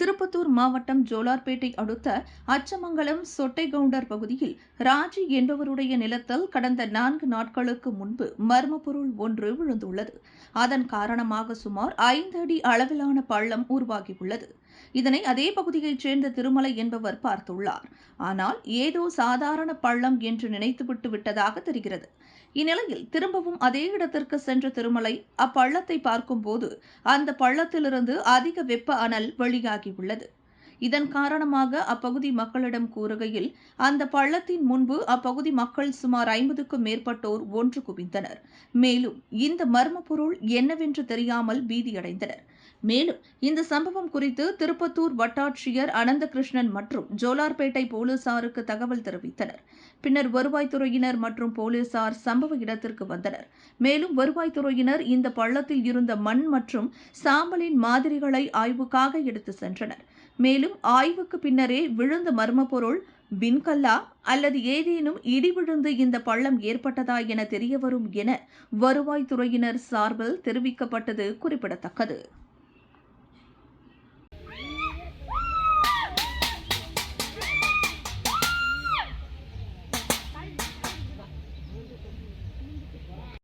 திருப்பத்தூர் மாவட்டம் ஜோலார்பேட்டை அடுத்த அச்சமங்கலம் சொட்டைகவுண்டர் பகுதியில் ராஜி என்பவருடைய நிலத்தில் கடந்த நான்கு நாட்களுக்கு முன்பு மர்ம பொருள் ஒன்று விழுந்துள்ளது. அதன் காரணமாக சுமார் ஐந்து அடி அளவிலான பள்ளம் உருவாகியுள்ளது. இதனை அதே பகுதியைச் சேர்ந்த திருமலை என்பவர் பார்த்துள்ளார். ஆனால் ஏதோ சாதாரண பள்ளம் என்று நினைத்துவிட்டு விட்டதாக தெரிகிறது. இந்நிலையில் திரும்பவும் அதே இடத்திற்கு சென்ற திருமலை அப்பள்ளத்தை பார்க்கும்போது அந்த பள்ளத்திலிருந்து அதிக வெப்ப அனல் உள்ளது இதன் காரணமாக அப்பகுதி மக்களிடம் கூறுகையில் அந்த பள்ளத்தின் முன்பு அப்பகுதி மக்கள் சுமார் ஐம்பதுக்கும் மேற்பட்டோர் ஒன்று குவிந்தனர். மேலும் இந்த மர்ம பொருள் என்னவென்று தெரியாமல் பீதியடைந்தனர். மேலும் இந்த சம்பவம் குறித்து திருப்பத்தூர் வட்டாட்சியர் அனந்தகிருஷ்ணன் மற்றும் ஜோலார்பேட்டை போலீசாருக்கு தகவல் தெரிவித்தனர். பின்னர் வருவாய்த்துறையினர் மற்றும் போலீசார் சம்பவ இடத்திற்கு வந்தனர். மேலும் வருவாய்த்துறையினர் இந்த பள்ளத்தில் இருந்த மண் மற்றும் சாம்பலின் மாதிரிகளை ஆய்வுக்காக எடுத்து சென்றனர். மேலும் ஆய்வுக்கு பின்னரே விழுந்த மர்மப்பொருள் விண்கல்லா அல்லது ஏதேனும் இடி விழுந்து இந்த பள்ளம் ஏற்பட்டதா என தெரியவரும் என வருவாய்த்துறையினர் சார்பில் தெரிவிக்கப்பட்டது குறிப்பிடத்தக்கது.